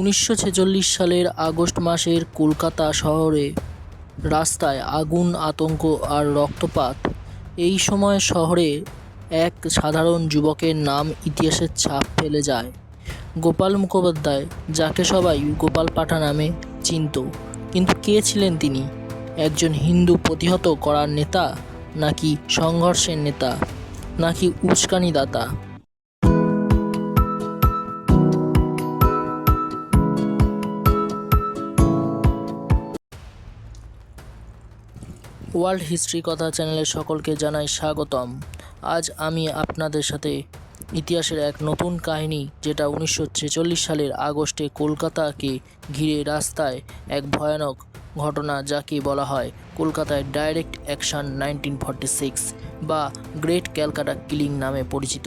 উনিশশো ছেচল্লিশ সালের আগস্ট মাসের কলকাতা শহরে রাস্তায় আগুন, আতঙ্ক আর রক্তপাত। এই সময় শহরে এক সাধারণ যুবকের নাম ইতিহাসের ছাপ ফেলে যায়। গোপাল মুখোপাধ্যায়, যাকে সবাই গোপাল পাঠা নামে চিনত, কিন্তু কে ছিলেন তিনি? একজন হিন্দু প্রতিহত করার নেতা নাকি সংঘর্ষের নেতা নাকি উস্কানিদাতা? ওয়ার্ল্ড হিস্ট্রি কথা চ্যানেলে সকলকে জানাই স্বাগতম। আজ আমি আপনাদের সাথে ইতিহাসের এক নতুন কাহিনী, যেটা উনিশশো ছেচল্লিশ সালের আগস্টে কলকাতাকে ঘিরে রাস্তায় এক ভয়ানক ঘটনা যাকে বলা হয় কলকাতায় ডাইরেক্ট অ্যাকশন নাইনটিন বা গ্রেট ক্যালকাটা কিলিং নামে পরিচিত।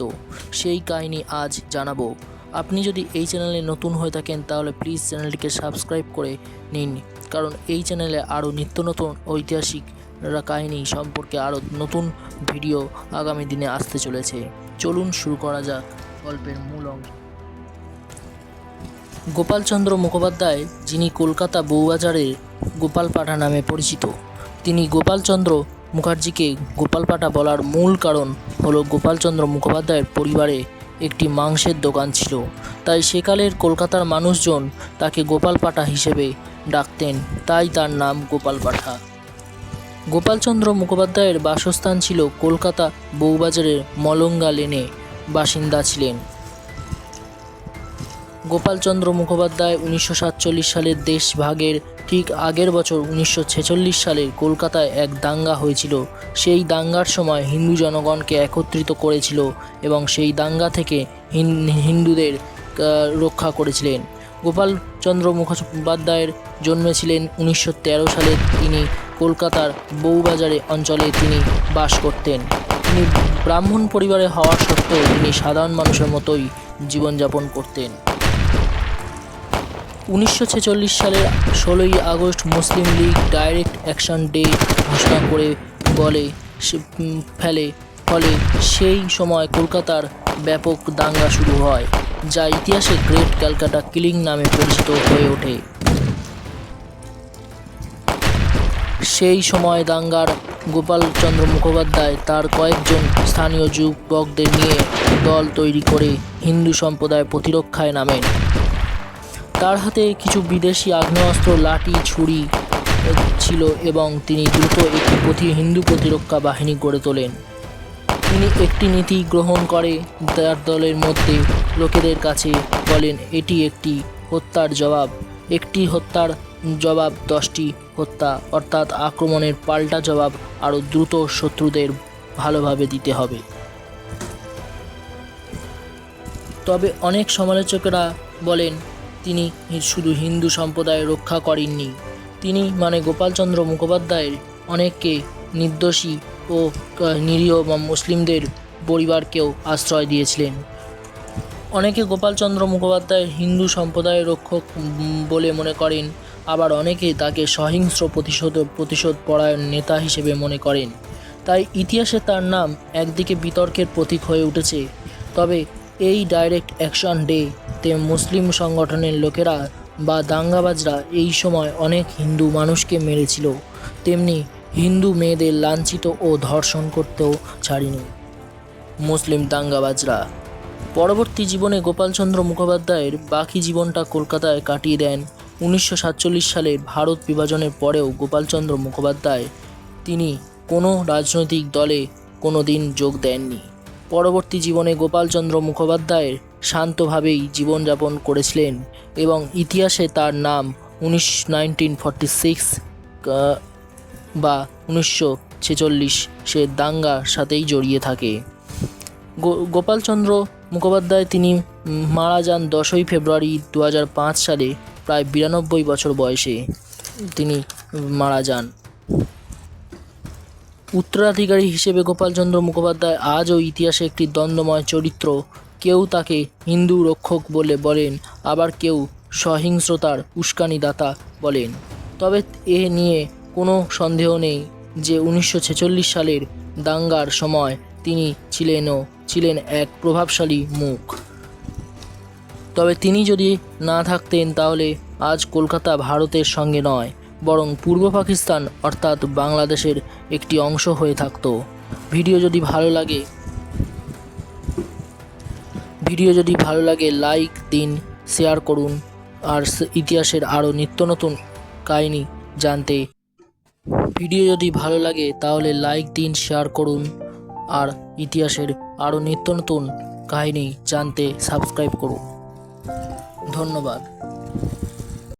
সেই কাহিনী আজ জানাব। আপনি যদি এই চ্যানেলে নতুন হয়ে থাকেন, তাহলে প্লিজ চ্যানেলটিকে সাবস্ক্রাইব করে নিন, কারণ এই চ্যানেলে আরও নিত্য নতুন ঐতিহাসিক কাহিনী সম্পর্কে আরও নতুন ভিডিও আগামী দিনে আসতে চলেছে। চলুন শুরু করা যাক গল্পের মূল অংশ। গোপালচন্দ্র মুখোপাধ্যায়, যিনি কলকাতা বউবাজারের গোপালপাঠা নামে পরিচিত, তিনি গোপালচন্দ্র মুখার্জিকে গোপালপাঠা বলার মূল কারণ হলো গোপালচন্দ্র মুখোপাধ্যায়ের পরিবারে একটি মাংসের দোকান ছিল। তাই সেকালের কলকাতার মানুষজন তাকে গোপালপাঠা হিসেবে ডাকতেন। তাই তার নাম গোপালপাঠা। গোপালচন্দ্র মুখোপাধ্যায়ের বাসস্থান ছিল কলকাতা বউবাজারের মলঙ্গা লেনে বাসিন্দা ছিলেন। গোপালচন্দ্র মুখোপাধ্যায় উনিশশো সাতচল্লিশ সালের দেশভাগের ঠিক আগের বছর উনিশশো ছেচল্লিশ সালে কলকাতায় এক দাঙ্গা হয়েছিল। সেই দাঙ্গার সময় হিন্দু জনগণকে একত্রিত করেছিল এবং সেই দাঙ্গা থেকে হিন্দুদের রক্ষা করেছিলেন। গোপালচন্দ্র মুখোপাধ্যায়ের জন্মেছিলেন উনিশশো তেরো সালে। তিনি কলকাতার বউবাজারে অঞ্চলে তিনি বাস করতেন। তিনি ব্রাহ্মণ পরিবারে হওয়া সত্ত্বেও তিনি সাধারণ মানুষের মতোই জীবনযাপন করতেন। উনিশশো ছেচল্লিশ সালের ষোলোই August Muslim League direct action day ঘোষণা করে বলে ফেলে। ফলে সেই সময় কলকাতার ব্যাপক দাঙ্গা শুরু হয়। যা ইতিহাসে গ্রেট ক্যালকাটা কিলিং নামে পরিচিত হয়ে ওঠে। সেই সময় দাঙ্গার গোপালচন্দ্র মুখোপাধ্যায় তার কয়েকজন স্থানীয় যুবকদের নিয়ে দল তৈরি করে হিন্দু সম্প্রদায় প্রতিরক্ষায় নামেন। তার হাতে কিছু বিদেশি আগ্নেয়াস্ত্র, লাঠি, ছুরি ছিল এবং তিনি দ্রুত একটি প্রতি হিন্দু প্রতিরক্ষা বাহিনী গড়ে তোলেন। তিনি একটি নীতি গ্রহণ করে, তার দলের মধ্যে লোকেদের কাছে বলেন, এটি একটি হত্যার জবাব। একটি হত্যার জবাব, দশটি হত্যা। অর্থাৎ আক্রমণের পাল্টা জবাব আরও দ্রুত শত্রুদের ভালোভাবে দিতে হবে। তবে অনেক সমালোচকেরা বলেন, তিনি শুধু হিন্দু সম্প্রদায় রক্ষা করেননি। তিনি মানে গোপালচন্দ্র মুখোপাধ্যায়ের অনেককে নির্দোষী ও নিরীহ মুসলিমদের পরিবারকেও আশ্রয় দিয়েছিলেন। অনেকে গোপালচন্দ্র মুখোপাধ্যায় হিন্দু সম্প্রদায়ের রক্ষক বলে মনে করেন, আবার অনেকে তাকে সহিংস্র প্রতিশোধ প্রতিশোধ পরায়ণ নেতা হিসেবে মনে করেন। তাই ইতিহাসে তার নাম একদিকে বিতর্কের প্রতীক হয়ে উঠেছে, তবে এই ডাইরেক্ট অ্যাকশন ডে তে মুসলিম সংগঠনের লোকেরা বা দাঙ্গাবাজরা এই সময় অনেক হিন্দু মানুষকে মেরেছিল, তেমনি হিন্দু মেয়েদের লাঞ্ছিত ও ধর্ষণ করতেও ছাড়িনি। মুসলিম দাঙ্গাবাজরা পরবর্তী জীবনে গোপালচন্দ্র মুখোপাধ্যায়ের বাকি জীবনটা কলকাতায় কাটিয়ে দেন। উনিশশো সালের ভারত বিভাজনের পরেও গোপালচন্দ্র মুখোপাধ্যায় তিনি কোনো রাজনৈতিক দলে কোনো দিন যোগ দেননি। পরবর্তী জীবনে গোপালচন্দ্র মুখোপাধ্যায়ের শান্তভাবেই জীবনযাপন করেছিলেন এবং ইতিহাসে তার নাম উনিশ বা উনিশশো ছেচল্লিশ সে দাঙ্গার সাথেই জড়িয়ে থাকে। গোপালচন্দ্র মুখোপাধ্যায় তিনি মারা যান দশই ফেব্রুয়ারি দু হাজার পাঁচ সালে, প্রায় বিরানব্বই বছর বয়সে তিনি মারা যান। উত্তরাধিকারী হিসেবে গোপালচন্দ্র মুখোপাধ্যায় আজও ইতিহাসে একটি দ্বন্দ্বময় চরিত্র। কেউ তাকে হিন্দু রক্ষক বলে বলেন, আবার কেউ সহিংস্রতার উস্কানিদাতা বলেন। তবে এ নিয়ে কোনো সন্দেহ নেই যে উনিশশো ছেচল্লিশ সালের দাঙ্গার সময় তিনি ছিলেনও ছিলেন এক প্রভাবশালী মুখ। তবে তিনি যদি না থাকতেন তাহলে আজ কলকাতা ভারতের সঙ্গে নয়, বরং পূর্ব পাকিস্তান অর্থাৎ বাংলাদেশের একটি অংশ হয়ে থাকতো। ভিডিও যদি ভালো লাগে, ভিডিও যদি ভালো লাগে, লাইক দিন, শেয়ার করুন, আর ইতিহাসের আরও নিত্য নতুন কাহিনী জানতে। ভিডিও যদি ভালো লাগে, তাহলে লাইক দিন, শেয়ার করুন। আর ইতিহাসের আরও নিত্য নতুন কাহিনী জানতে সাবস্ক্রাইব করুন। ধন্যবাদ।